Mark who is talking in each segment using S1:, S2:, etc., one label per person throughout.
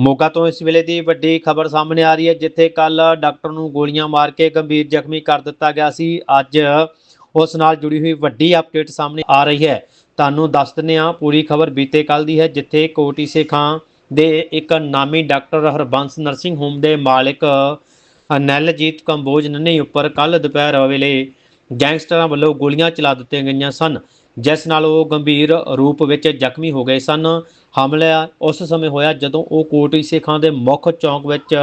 S1: ਮੋਗਾ ਤੋਂ ਇਸ ਵੇਲੇ ਦੀ ਵੱਡੀ ਖਬਰ ਸਾਹਮਣੇ ਆ ਰਹੀ ਹੈ, ਜਿੱਥੇ ਕੱਲ ਡਾਕਟਰ ਨੂੰ ਗੋਲੀਆਂ ਮਾਰ ਕੇ ਗੰਭੀਰ ਜ਼ਖਮੀ ਕਰ ਦਿੱਤਾ ਗਿਆ ਸੀ। ਅੱਜ ਉਸ ਨਾਲ ਜੁੜੀ ਹੋਈ ਵੱਡੀ ਅਪਡੇਟ ਸਾਹਮਣੇ ਆ ਰਹੀ ਹੈ। ਤੁਹਾਨੂੰ ਦੱਸ ਦਿੰਦੇ ਹਾਂ, ਪੂਰੀ ਖਬਰ ਬੀਤੇ ਕੱਲ ਦੀ ਹੈ, ਜਿੱਥੇ ਕੋਟੀ ਸੇਖਾਂ ਦੇ ਇੱਕ ਨਾਮੀ ਡਾਕਟਰ ਹਰਬੰਸ ਨਰਸਿੰਗ ਹੋਮ ਦੇ ਮਾਲਕ ਨੈਲਜੀਤ ਕੰਬੋਜ ਨੰਨੇ ਉੱਪਰ ਕੱਲ ਦੁਪਹਿਰ ਵੇਲੇ ਗੈਂਗਸਟਰਾਂ ਵੱਲੋਂ ਗੋਲੀਆਂ ਚਲਾ ਦਿੱਤੀਆਂ ਗਈਆਂ ਸਨ। ਜਿਸ ਨਾਲ ਉਹ ਗੰਭੀਰ ਰੂਪ ਵਿੱਚ ਜ਼ਖਮੀ ਹੋ ਗਏ ਸਨ। ਹਮਲਾ ਉਸ ਸਮੇਂ ਹੋਇਆ ਜਦੋਂ ਉਹ ਕੋਟੀ ਸਿੱਖਾਂ ਦੇ ਮੁੱਖ ਚੌਂਕ ਵਿੱਚ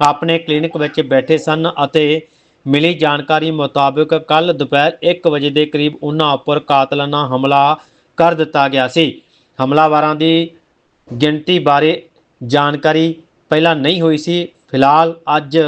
S1: ਆਪਣੇ ਕਲੀਨਿਕ ਵਿੱਚ ਬੈਠੇ ਸਨ ਅਤੇ ਮਿਲੀ ਜਾਣਕਾਰੀ ਮੁਤਾਬਕ ਕੱਲ ਦੁਪਹਿਰ 1 ਵਜੇ ਦੇ ਕਰੀਬ ਉਹਨਾਂ ਉੱਪਰ ਕਾਤਲਾਨਾ ਹਮਲਾ ਕਰ ਦਿੱਤਾ ਗਿਆ ਸੀ। ਹਮਲਾਵਰਾਂ ਦੀ ਗਿਣਤੀ ਬਾਰੇ ਜਾਣਕਾਰੀ ਪਹਿਲਾਂ ਨਹੀਂ ਹੋਈ ਸੀ। ਫਿਲਹਾਲ ਅੱਜ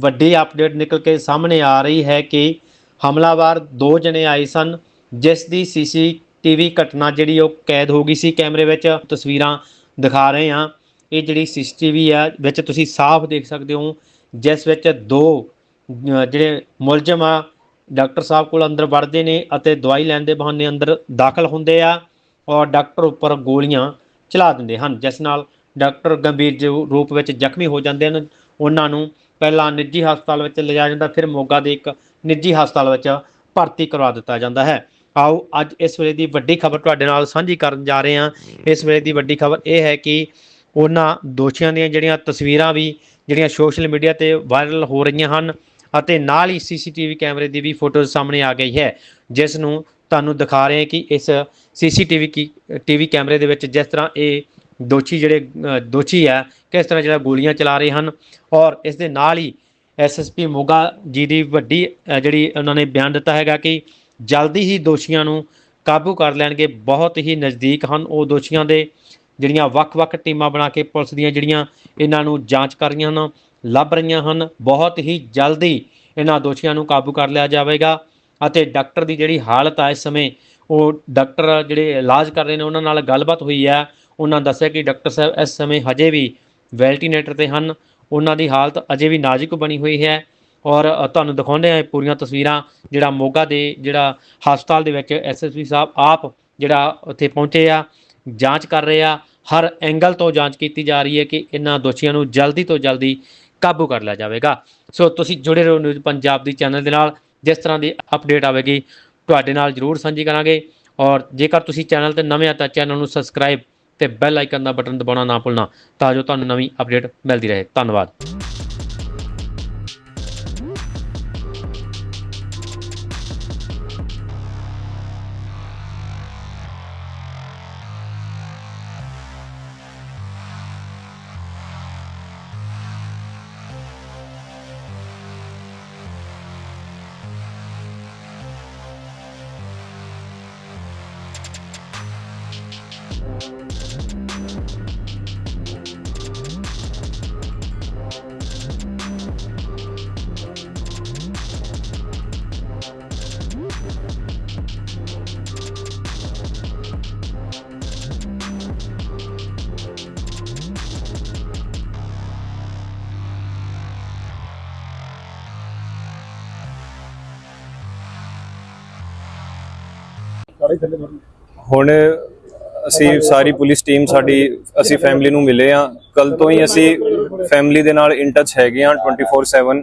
S1: ਵੱਡੀ ਅਪਡੇਟ ਨਿਕਲ ਕੇ ਸਾਹਮਣੇ ਆ ਰਹੀ ਹੈ ਕਿ ਹਮਲਾਵਰ ਦੋ ਜਣੇ ਆਏ ਸਨ। ਜਿਸ ਦੀ ਸੀਸੀਟੀਵੀ ਘਟਨਾ ਜਿਹੜੀ ਉਹ ਕੈਦ ਹੋ ਗਈ ਸੀ ਕੈਮਰੇ ਵਿੱਚ, ਤਸਵੀਰਾਂ ਦਿਖਾ ਰਹੇ ਹਾਂ। ਇਹ ਜਿਹੜੀ ਸੀਸੀਟੀਵੀ ਆ, ਵਿੱਚ ਤੁਸੀਂ ਸਾਫ਼ ਦੇਖ ਸਕਦੇ ਹੋ, ਜਿਸ ਵਿੱਚ ਦੋ ਜਿਹੜੇ ਮੁਲਜ਼ਮ ਆ, ਡਾਕਟਰ ਸਾਹਿਬ ਕੋਲ ਅੰਦਰ ਵੜਦੇ ਨੇ ਅਤੇ ਦਵਾਈ ਲੈਣ ਦੇ ਬਹਾਨੇ ਅੰਦਰ ਦਾਖਲ ਹੁੰਦੇ ਆ ਔਰ ਡਾਕਟਰ ਉੱਪਰ ਗੋਲੀਆਂ ਚਲਾ ਦਿੰਦੇ ਹਨ, ਜਿਸ ਨਾਲ ਡਾਕਟਰ ਗੰਭੀਰ ਜੋ ਰੂਪ ਵਿੱਚ ਜ਼ਖਮੀ ਹੋ ਜਾਂਦੇ ਹਨ। ਉਹਨਾਂ ਨੂੰ ਪਹਿਲਾਂ ਨਿੱਜੀ ਹਸਪਤਾਲ ਵਿੱਚ ਲਿਜਾਇਆ ਜਾਂਦਾ, ਫਿਰ ਮੋਗਾ ਦੇ ਇੱਕ ਨਿੱਜੀ ਹਸਪਤਾਲ ਵਿੱਚ ਭਰਤੀ ਕਰਵਾ ਦਿੱਤਾ ਜਾਂਦਾ ਹੈ। ਆਓ, ਅੱਜ ਇਸ ਵੇਲੇ ਦੀ ਵੱਡੀ ਖਬਰ ਤੁਹਾਡੇ ਨਾਲ ਸਾਂਝੀ ਕਰਨ ਜਾ ਰਹੇ ਹਾਂ। ਇਸ ਵੇਲੇ ਦੀ ਵੱਡੀ ਖਬਰ ਇਹ ਹੈ ਕਿ ਉਹਨਾਂ ਦੋਸ਼ੀਆਂ ਦੀਆਂ ਜਿਹੜੀਆਂ ਤਸਵੀਰਾਂ ਵੀ, ਜਿਹੜੀਆਂ ਸੋਸ਼ਲ ਮੀਡੀਆ ਤੇ ਵਾਇਰਲ ਹੋ ਰਹੀਆਂ ਹਨ ਅਤੇ ਨਾਲ ਹੀ ਸੀਸੀਟੀਵੀ ਕੈਮਰੇ ਦੀ ਵੀ ਫੋਟੋਜ਼ ਸਾਹਮਣੇ ਆ ਗਈ ਹੈ, ਜਿਸ ਨੂੰ ਤੁਹਾਨੂੰ ਦਿਖਾ ਰਹੇ ਹਾਂ ਕਿ ਇਸ ਸੀਸੀਟੀਵੀ ਕੀ, ਟੀਵੀ ਕੈਮਰੇ ਦੇ ਵਿੱਚ ਜਿਸ ਤਰ੍ਹਾਂ ਇਹ ਦੋਸ਼ੀ ਜਿਹੜੇ ਦੋਸ਼ੀ ਆ ਕਿਸ ਤਰ੍ਹਾਂ ਜਿਹੜਾ ਗੋਲੀਆਂ ਚਲਾ ਰਹੇ ਹਨ ਔਰ ਇਸ ਦੇ ਨਾਲ ਹੀ ਐਸਐਸਪੀ ਮੋਗਾ ਜੀ ਦੀ ਵੱਡੀ ਜਿਹੜੀ ਉਹਨਾਂ ਨੇ ਬਿਆਨ ਦਿੱਤਾ ਹੈਗਾ ਕਿ ਜਲਦੀ ਹੀ ਦੋਸ਼ੀਆਂ ਨੂੰ ਕਾਬੂ ਕਰ ਲੈਣਗੇ। ਬਹੁਤ ਹੀ ਨਜ਼ਦੀਕ ਹਨ ਉਹ ਦੋਸ਼ੀਆਂ ਦੇ, ਜਿਹੜੀਆਂ ਵੱਖ-ਵੱਖ ਟੀਮਾਂ ਬਣਾ ਕੇ ਪੁਲਿਸ ਦੀਆਂ ਜਿਹੜੀਆਂ ਇਹਨਾਂ ਨੂੰ ਜਾਂਚ ਕਰ ਰਹੀਆਂ ਹਨ, ਲੱਭ ਰਹੀਆਂ ਹਨ। ਬਹੁਤ ਹੀ ਜਲਦੀ ਇਹਨਾਂ ਦੋਸ਼ੀਆਂ ਨੂੰ ਕਾਬੂ ਕਰ ਲਿਆ ਜਾਵੇਗਾ ਅਤੇ ਡਾਕਟਰ ਦੀ ਜਿਹੜੀ ਹਾਲਤ ਆ ਇਸ ਸਮੇਂ, ਉਹ ਡਾਕਟਰ ਜਿਹੜੇ ਇਲਾਜ ਕਰ ਰਹੇ ਨੇ, ਉਹਨਾਂ ਨਾਲ ਗੱਲਬਾਤ ਹੋਈ ਹੈ। ਉਹਨਾਂ ਦੱਸਿਆ ਕਿ ਡਾਕਟਰ ਸਾਹਿਬ ਇਸ ਸਮੇਂ ਹਜੇ ਵੀ ਵੈਲਟੀਨੇਟਰ ਤੇ ਹਨ। ਉਹਨਾਂ ਦੀ ਹਾਲਤ ਅਜੇ ਵੀ ਨਾਜ਼ੁਕ ਬਣੀ ਹੋਈ ਹੈ। ਔਰ ਤੁਹਾਨੂੰ ਦਿਖਾਉਂਦੇ ਆ ਇਹ ਪੂਰੀਆਂ ਤਸਵੀਰਾਂ, ਜਿਹੜਾ ਮੋਗਾ ਦੇ, ਜਿਹੜਾ ਹਸਪਤਾਲ ਦੇ ਵਿੱਚ ਐਸਐਸਪੀ ਸਾਹਿਬ ਆਪ ਜਿਹੜਾ ਉੱਥੇ ਪਹੁੰਚੇ ਆ, ਜਾਂਚ ਕਰ ਰਹੇ ਆ, ਹਰ ਐਂਗਲ ਤੋਂ ਜਾਂਚ ਕੀਤੀ ਜਾ ਰਹੀ ਹੈ ਕਿ ਇਹਨਾਂ ਦੋਸ਼ੀਆਂ ਨੂੰ ਜਲਦੀ ਤੋਂ ਜਲਦੀ ਕਾਬੂ ਕਰ ਲਿਆ ਜਾਵੇਗਾ। ਸੋ ਤੁਸੀਂ ਜੁੜੇ ਰਹੋ ਨਿਊਜ਼ ਪੰਜਾਬ ਦੀ ਚੈਨਲ ਦੇ ਨਾਲ, ਜਿਸ ਤਰ੍ਹਾਂ ਦੀ ਅਪਡੇਟ ਆਵੇਗੀ, ਤੁਹਾਡੇ ਨਾਲ ਜਰੂਰ ਸਾਂਝੀ ਕਰਾਂਗੇ। ਔਰ ਜੇਕਰ ਤੁਸੀਂ ਚੈਨਲ ਤੇ ਨਵੇਂ ਆ ਤਾਂ ਚੈਨਲ ਨੂੰ ਸਬਸਕ੍ਰਾਈਬ ਤੇ ਬੈਲ ਆਈਕਨ ਦਾ ਬਟਨ ਦਬਾਉਣਾ ਨਾ ਭੁੱਲਣਾ, ਤਾਂ ਜੋ ਤੁਹਾਨੂੰ ਨਵੀਂ ਅਪਡੇਟ ਮਿਲਦੀ ਰਹੇ। ਧੰਨਵਾਦ।
S2: ਹੁਣ ਅਸੀਂ ਸਾਰੀ ਪੁਲਿਸ ਟੀਮ ਸਾਡੀ, ਅਸੀਂ ਫੈਮਿਲੀ ਨੂੰ ਮਿਲੇ ਆ ਕੱਲ ਤੋਂ ਹੀ ਅਸੀਂ ਫੈਮਿਲੀ ਦੇ ਨਾਲ ਇਨ ਟੱਚ ਹੈਗੇ ਆ 24/7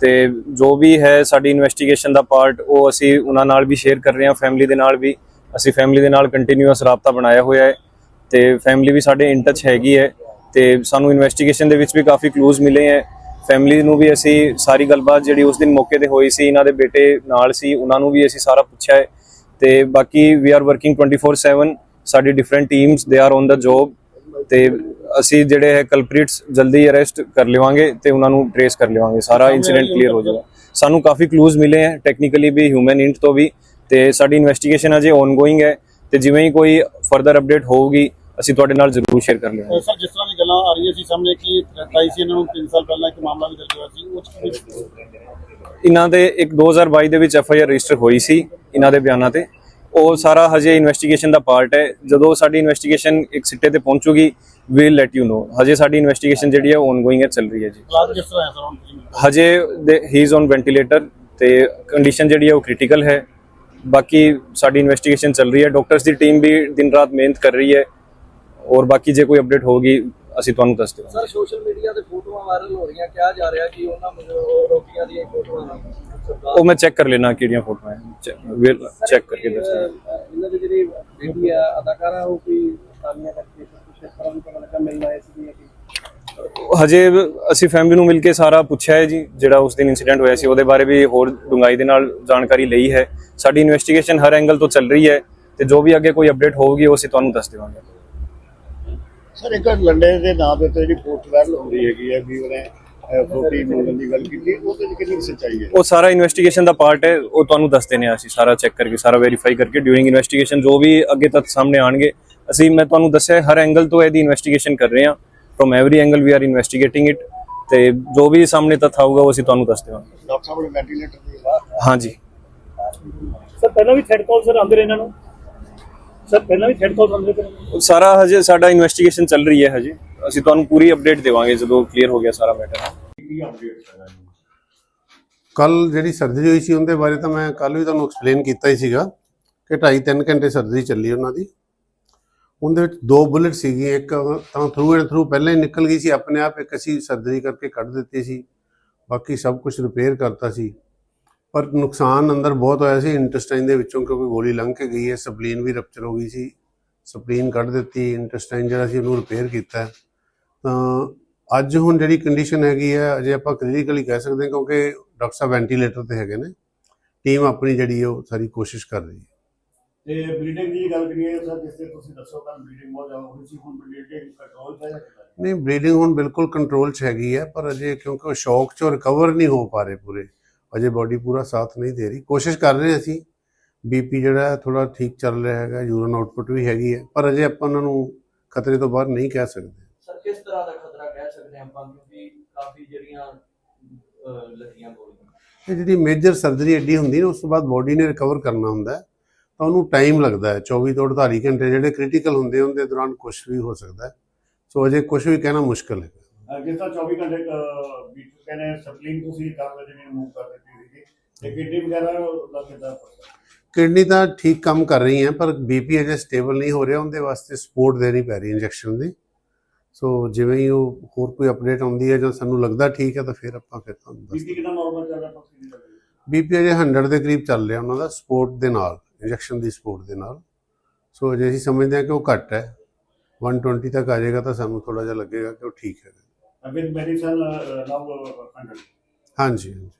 S2: ਤੇ ਜੋ ਵੀ ਹੈ ਸਾਡੀ ਇਨਵੈਸਟੀਗੇਸ਼ਨ ਦਾ ਪਾਰਟ ਉਹ ਅਸੀਂ ਉਹਨਾਂ ਨਾਲ ਵੀ ਸ਼ੇਅਰ ਕਰ ਰਹੇ ਹਾਂ ਫੈਮਿਲੀ ਦੇ ਨਾਲ ਵੀ। ਅਸੀਂ ਫੈਮਿਲੀ ਦੇ ਨਾਲ ਕੰਟੀਨਿਊਸ ਰਾਬਤਾ ਬਣਾਇਆ ਹੋਇਆ ਹੈ ਤੇ ਫੈਮਿਲੀ ਵੀ ਸਾਡੇ ਇਨ ਟੱਚ ਹੈਗੀ ਹੈ ਤੇ ਸਾਨੂੰ ਇਨਵੈਸਟੀਗੇਸ਼ਨ ਦੇ ਵਿੱਚ ਵੀ ਕਾਫੀ ਕਲੂਜ਼ ਮਿਲੇ ਹੈ। ਫੈਮਿਲੀ ਨੂੰ ਵੀ ਅਸੀਂ ਸਾਰੀ ਗੱਲਬਾਤ ਜਿਹੜੀ ਉਸ ਦਿਨ ਮੌਕੇ ਤੇ ਹੋਈ ਸੀ, ਇਹਨਾਂ ਦੇ ਬੇਟੇ ਨਾਲ ਸੀ, ਉਹਨਾਂ ਨੂੰ ਵੀ ਅਸੀਂ ਸਾਰਾ ਪੁੱਛਿਆ ਹੈ। ਤੇ ਬਾਕੀ ਵੀ ਆਰ ਵਰਕਿੰਗ 24/7 ਸਾਡੀ ਡਿਫਰੈਂਟ ਟੀਮਸ ਦੇ ਆਰ ਔਨ ਦਾ ਜੌਬ ਤੇ ਅਸੀਂ ਜਿਹੜੇ ਹੈ ਕਲਪ੍ਰੀਟਸ ਜਲਦੀ ਅਰੈਸਟ ਕਰ ਲਿਵਾਂਗੇ ਤੇ ਉਹਨਾਂ ਨੂੰ ਟ੍ਰੇਸ ਕਰ ਲਿਵਾਂਗੇ ਸਾਰਾ ਇਨਸੀਡੈਂਟ ਕਲੀਅਰ ਹੋ ਜਾਏਗਾ ਸਾਨੂੰ ਕਾਫੀ ਕਲੂਜ਼ ਮਿਲੇ ਹੈ ਟੈਕਨੀਕਲੀ ਵੀ ਹਿਊਮਨ ਇੰਟ ਤੋਂ ਵੀ ਤੇ ਸਾਡੀ ਇਨਵੈਸਟੀਗੇਸ਼ਨ ਅਜੇ ਔਨਗੋਇੰਗ ਹੈ ਤੇ ਜਿਵੇਂ ਹੀ ਕੋਈ ਫਰਦਰ ਅਪਡੇਟ ਹੋਊਗੀ ਅਸੀਂ ਤੁਹਾਡੇ ਨਾਲ ਜ਼ਰੂਰ ਸ਼ੇਅਰ ਕਰ ਲਿਆਂਗੇ
S3: ਸਰ ਜਿਸ ਤਰ੍ਹਾਂ ਦੀ ਗੱਲਾਂ ਆ ਰਹੀਆਂ ਸੀ ਸਾਹਮਣੇ ਕਿ ਥ੍ਰੈਟ ਸੀ ਇਹਨਾਂ ਨੂੰ 3 ਸਾਲ ਪਹਿਲਾਂ ਇੱਕ ਮਾਮਲਾ ਵੀ ਦਰਜ ਹੋਇਆ ਸੀ ਉਹ
S2: ਇਹਨਾਂ ਦੇ ਇੱਕ 2022 ਦੇ ਵਿੱਚ ਐਫ ਆਈ ਆਰ ਰਜਿਸਟਰ ਹੋਈ ਸੀ ਇਹਨਾਂ ਦੇ ਬਿਆਨਾਂ ਤੇ। ਉਹ ਸਾਰਾ ਹਜੇ ਇਨਵੈਸਟੀਗੇਸ਼ਨ ਦਾ ਪਾਰਟ ਹੈ। ਜਦੋਂ ਸਾਡੀ ਇਨਵੈਸਟੀਗੇਸ਼ਨ ਇੱਕ ਸਿੱਟੇ ਤੇ ਪਹੁੰਚੂਗੀ ਵੀਲ ਲੈਟ ਯੂ ਨੋ ਹਜੇ ਸਾਡੀ ਇਨਵੈਸਟੀਗੇਸ਼ਨ ਜਿਹੜੀ ਹੈ ਔਨਗੋਇੰਗ ਹੈ ਚੱਲ ਰਹੀ ਹੈ ਜੀ? ਹਜੇ ਹੀ ਇਜ਼ ਔਨ ਵੈਂਟੀਲੇਟਰ ਤੇ ਕੰਡੀਸ਼ਨ ਜਿਹੜੀ ਹੈ ਉਹ ਕ੍ਰਿਟੀਕਲ ਹੈ। ਬਾਕੀ ਸਾਡੀ ਇਨਵੈਸਟੀਗੇਸ਼ਨ ਚੱਲ ਰਹੀ ਹੈ। ਡਾਕਟਰਸ ਦੀ ਟੀਮ ਵੀ ਦਿਨ ਰਾਤ ਮਿਹਨਤ ਕਰ ਰਹੀ ਹੈ। ਔਰ ਬਾਕੀ ਜੇ ਕੋਈ ਅਪਡੇਟ ਹੋਗੀ ਅਸੀਂ ਤੁਹਾਨੂੰ ਦੱਸ ਦੇਵਾਂਗੇ
S4: ਸਰ ਸੋਸ਼ਲ ਮੀਡੀਆ ਤੇ ਫੋਟੋਆਂ ਵਾਇਰਲ ਹੋ ਰਹੀਆਂ ਕਿਹਾ ਜਾ ਰਿਹਾ ਕਿ ਉਹਨਾਂ ਨੂੰ ਰੋਟੀਆਂ ਦੀਆਂ ਫੋਟੋਆਂ
S2: ਉਹ ਮੈਂ ਚੈੱਕ ਕਰ ਲੈਣਾ ਕਿਹੜੀਆਂ ਫੋਟੋਆਂ ਹੈ ਚੈੱਕ ਕਰਕੇ ਦੱਸਾਂ
S4: ਇਹਨਾਂ ਦੀ ਜਿਹੜੀ ਬੇਟੀ ਆ ਅਦਾਕਾਰਾ ਉਹ ਕੋਈ ਤਾਲੀਆਂ ਕਰਕੇ ਕੁਝ ਇਸ ਤਰ੍ਹਾਂ ਵੀ ਪਤਾ ਲੱਗਾ ਮਿਲਣਾ ਇਸ ਦੀ ਕਿ?
S2: ਹਜੇ ਅਸੀਂ ਫੈਮਿਲੀ ਨੂੰ ਮਿਲ ਕੇ ਸਾਰਾ ਪੁੱਛਿਆ ਹੈ ਜੀ ਜਿਹੜਾ ਉਸ ਦਿਨ ਇਨਸੀਡੈਂਟ ਹੋਇਆ ਸੀ ਉਹਦੇ ਬਾਰੇ ਵੀ ਹੋਰ ਡੂੰਘਾਈ ਦੇ ਨਾਲ ਜਾਣਕਾਰੀ ਲਈ ਹੈ। ਸਾਡੀ ਇਨਵੈਸਟੀਗੇਸ਼ਨ ਹਰ ਐਂਗਲ ਤੋਂ ਚੱਲ ਰਹੀ ਹੈ ਤੇ ਜੋ ਵੀ ਅੱਗੇ ਕੋਈ ਅਪਡੇਟ ਹੋਊਗੀ ਉਹ ਅਸੀਂ ਤੁਹਾਨੂੰ ਦੱਸ ਦੇਵਾਂਗੇ
S3: ਸਰ ਇੱਕ ਲੰਡੇ ਦੇ ਨਾਂ ਦੇ ਉੱਤੇ ਜਿਹੜੀ ਪੋਸਟ ਵਾਇਰਲ ਹੋ ਰਹੀ ਹੈਗੀ ਹੈ ਵੀ ਉਹਨੇ ਪ੍ਰੋਟੀਨ ਮੰਗਣ ਦੀ ਗੱਲ ਕੀਤੀ ਉਹਦੇ ਵਿੱਚ ਕਿੰਨੀ ਕੁ ਸੱਚਾਈ ਹੈ?
S2: ਉਹ ਸਾਰਾ ਇਨਵੈਸਟੀਗੇਸ਼ਨ ਦਾ ਪਾਰਟ ਹੈ ਉਹ ਤੁਹਾਨੂੰ ਦੱਸ ਦੇਣੇ ਆ ਅਸੀਂ ਸਾਰਾ ਚੈੱਕ ਕਰਕੇ ਸਾਰਾ ਵੈਰੀਫਾਈ ਕਰਕੇ ਡਿਊਰਿੰਗ ਇਨਵੈਸਟੀਗੇਸ਼ਨ ਜੋ ਵੀ ਅੱਗੇ ਤੱਕ ਸਾਹਮਣੇ ਆਣਗੇ ਅਸੀਂ ਮੈਂ ਤੁਹਾਨੂੰ ਦੱਸਿਆ ਹੈ, ਹਰ ਐਂਗਲ ਤੋਂ ਇਹਦੀ ਇਨਵੈਸਟੀਗੇਸ਼ਨ ਕਰ ਰਹੇ ਹਾਂ from every angle we are investigating it ਤੇ ਜੋ ਵੀ ਸਾਹਮਣੇ ਤੱਥ ਆਊਗਾ ਉਹ ਅਸੀਂ ਤੁਹਾਨੂੰ ਦੱਸ ਦੇਵਾਂਗੇ।
S3: ਡਾਕਟਰ ਸਾਹਿਬ ਨੇ ਵੈਂਟੀਲੇਟਰ ਦੀ
S2: ਹਾਂਜੀ।
S5: ਸਰ ਪਹਿਲਾਂ ਵੀ ਥ੍ਰੈਡ ਕਾਲ ਸਰ ਆਉਂਦੇ ਰਹੇ ਇਹਨਾਂ ਨੂੰ? ਸਰ ਪਹਿਲਾਂ ਵੀ ਥ੍ਰੈਡ ਕਾਲ ਨੂੰ?
S2: ਸਾਰਾ ਹਜੇ ਸਾਡਾ ਇਨਵੈਸਟੀਗੇਸ਼ਨ ਚੱਲ ਰਹੀ ਹੈ ਹਜੇ। ਅਸੀਂ ਤੁਹਾਨੂੰ ਪੂਰੀ ਅਪਡੇਟ ਦੇਵਾਂਗੇ ਜਦੋਂ ਕਲੀਅਰ ਹੋ ਗਿਆ ਸਾਰਾ ਮੈਟਰ
S6: ਕੱਲ ਜਿਹੜੀ ਸਰਜਰੀ ਹੋਈ ਸੀ ਉਹਦੇ ਬਾਰੇ ਤਾਂ ਮੈਂ ਕੱਲ ਵੀ ਤੁਹਾਨੂੰ ਐਕਸਪਲੇਨ ਕੀਤਾ ਹੀ ਸੀਗਾ ਕਿ 2.5-3 ਘੰਟੇ ਸਰਜਰੀ ਚੱਲੀ ਉਹਨਾਂ ਦੀ। ਉਹਦੇ ਵਿੱਚ ਦੋ ਬੁਲਟ ਸੀਗੀਆਂ ਇੱਕ ਤਾਂ ਥਰੂ ਐਂਡ ਥਰੂ ਪਹਿਲਾਂ ਹੀ ਨਿਕਲ ਗਈ ਸੀ ਆਪਣੇ ਆਪ ਇੱਕ ਅਸੀਂ ਸਰਜਰੀ ਕਰਕੇ ਕੱਢ ਦਿੱਤੀ ਸੀ। ਬਾਕੀ ਸਭ ਕੁਝ ਰਿਪੇਅਰ ਕਰਤਾ ਸੀ। ਪਰ ਨੁਕਸਾਨ ਅੰਦਰ ਬਹੁਤ ਹੋਇਆ ਸੀ ਇੰਟੈਸਟਾਈਨ ਦੇ ਵਿੱਚੋਂ ਕਿਉਂਕਿ ਗੋਲੀ ਲੰਘ ਕੇ ਗਈ ਹੈ ਸਪਲੀਨ ਵੀ ਰਪਚਰ ਹੋ ਗਈ ਸੀ। ਸਪਲੀਨ ਕੱਢ ਦਿੱਤੀ ਇੰਟੈਸਟਾਈਨ ਜਿਹੜਾ ਸੀ ਉਹਨੂੰ ਰਿਪੇਅਰ ਕੀਤਾ। ਤਾਂ ਅੱਜ ਹੁਣ ਜਿਹੜੀ ਕੰਡੀਸ਼ਨ ਹੈਗੀ ਹੈ ਅਜੇ ਆਪਾਂ ਕਲੀਨਿਕਲੀ ਕਹਿ ਸਕਦੇ ਹਾਂ ਕਿਉਂਕਿ ਡਾਕਟਰ ਸਾਹਿਬ ਵੈਂਟੀਲੇਟਰ ਤੇ ਹੈਗੇ ਨੇ। ਟੀਮ ਆਪਣੀ ਜਿਹੜੀ ਉਹ ਸਾਰੀ ਕੋਸ਼ਿਸ਼ ਕਰ ਰਹੀ ਹੈ।
S3: ਤੇ ਬਲੀਡਿੰਗ ਦੀ ਗੱਲ ਕਰੀਏ ਸਰ ਜਿਸ ਤੇ ਤੁਸੀਂ ਦੱਸੋ ਕੱਲ ਬਲੀਡਿੰਗ ਬਹੁਤ ਜ਼ਿਆਦਾ ਹੋ ਰਹੀ ਸੀ ਹੁਣ ਬਲੀਡਿੰਗ ਕੰਟਰੋਲ ਤੇ ਹੈ
S6: ਨਹੀਂ ਬਲੀਡਿੰਗ ਹੁਣ ਬਿਲਕੁਲ ਕੰਟਰੋਲ 'ਚ ਹੈਗੀ ਹੈ ਪਰ ਅਜੇ ਕਿਉਂਕਿ ਉਹ ਸ਼ੌਕ 'ਚੋਂ ਰਿਕਵਰ ਨਹੀਂ ਹੋ ਪਾ ਰਹੇ ਪੂਰੇ। ਅਜੇ ਬਾਡੀ ਪੂਰਾ ਸਾਥ ਨਹੀਂ ਦੇ ਰਹੀ। ਕੋਸ਼ਿਸ਼ ਕਰ ਰਹੇ ਅਸੀਂ। ਬੀਪੀ ਜਿਹੜਾ ਥੋੜਾ ਠੀਕ ਚੱਲ ਰਿਹਾ ਹੈਗਾ ਯੂਰਨ ਆਊਟਪੁੱਟ ਵੀ ਹੈਗੀ ਹੈ। ਪਰ ਅਜੇ ਆਪਾਂ ਉਹਨਾਂ ਨੂੰ ਖਤਰੇ ਤੋਂ ਬਾਹਰ ਨਹੀਂ ਕਹਿ ਸਕਦੇ।
S4: ਸਰ ਕਿਸ ਤਰ੍ਹਾਂ ਦਾ ਖਤਰਾ ਕਹਿ ਸਕਦੇ ਆਪਾਂ? ਕਿਉਂਕਿ ਕਾਫੀ ਜਿਹੜੀਆਂ ਲੱਗੀਆਂ ਗੋਲੀਆਂ।
S6: ਇਹ ਜਿਹੜੀ ਮੇਜਰ ਸਰਜਰੀ ਐਡੀ ਹੁੰਦੀ ਨਾ ਉਸ ਤੋਂ ਬਾਅਦ ਬਾਡੀ ਨੇ ਰਿਕਵਰ ਕਰਨਾ ਹੁੰਦਾ ਹੈ, ਤਾਂ ਉਹਨੂੰ ਟਾਈਮ ਲੱਗਦਾ ਹੈ। 24 ਤੋਂ 48 ਘੰਟੇ ਜਿਹੜੇ ਕ੍ਰਿਟੀਕਲ ਹੁੰਦੇ ਉਹਦੇ ਦੌਰਾਨ ਕੁਝ ਵੀ ਹੋ ਸਕਦਾ ਹੈ। ਸੋ ਅਜੇ ਕੁਝ ਵੀ ਕਹਿਣਾ ਮੁਸ਼ਕਲ ਹੈ।
S3: ਜਿਸ ਤਰ੍ਹਾਂ 24 ਘੰਟੇ ਬੀਟ ਨੇ ਸਪਲਿੰਗ ਤੁਸੀਂ 10 ਵਜੇ ਨੇ ਮੂਵ ਕਰ ਦਿੱਤੀ ਸੀਗੀ। ਤੇ ਕਿਡਨੀ ਵਗੈਰਾ ਦਾ ਕਿਦਾਂ
S6: ਕਿਡਨੀ ਤਾਂ ਠੀਕ ਕੰਮ ਕਰ ਰਹੀ ਹੈ ਪਰ ਬੀਪੀ ਅਜੇ ਸਟੇਬਲ ਨਹੀਂ ਹੋ ਰਿਹਾ ਉਹਦੇ ਵਾਸਤੇ ਸਪੋਰਟ ਦੇਣੀ ਪੈ ਰਹੀ ਇੰਜੈਕਸ਼ਨ ਦੀ। ਸੋ ਜਿਵੇਂ ਹੀ ਉਹ ਹੋਰ ਕੋਈ ਅਪਡੇਟ ਆਉਂਦੀ ਹੈ ਜਾਂ ਸਾਨੂੰ ਲੱਗਦਾ ਠੀਕ ਹੈ ਤਾਂ ਫਿਰ ਆਪਾਂ ਫਿਰ ਤੁਹਾਨੂੰ ਦੱਸ
S3: ਬੀਪੀ ਕਿੰਨਾ ਨਾਰਮਲ ਚੱਲ ਰਿਹਾ ਪੱਕੀ ਦੀ
S6: ਬੀਪੀ ਅਜੇ 100 ਦੇ ਕਰੀਬ ਚੱਲ ਰਿਹਾ ਉਹਨਾਂ ਦਾ ਸਪੋਰਟ ਦੇ ਨਾਲ ਇੰਜੈਕਸ਼ਨ ਦੀ ਸਪੋਰਟ ਦੇ ਨਾਲ। ਸੋ ਅਜੇ ਅਸੀਂ ਸਮਝਦੇ ਹਾਂ ਕਿ ਉਹ ਘੱਟ ਹੈ। 120 ਤੱਕ ਆ ਜਾਏਗਾ ਤਾਂ ਸਾਨੂੰ ਥੋੜਾ ਜਿਹਾ ਲੱਗੇਗਾ ਕਿ ਉਹ ਠੀਕ ਹੈ
S3: ਵਿਦ ਮੈਡੀਸਨ ਨਾਓ 100
S6: ਹਾਂਜੀ ਹਾਂਜੀ।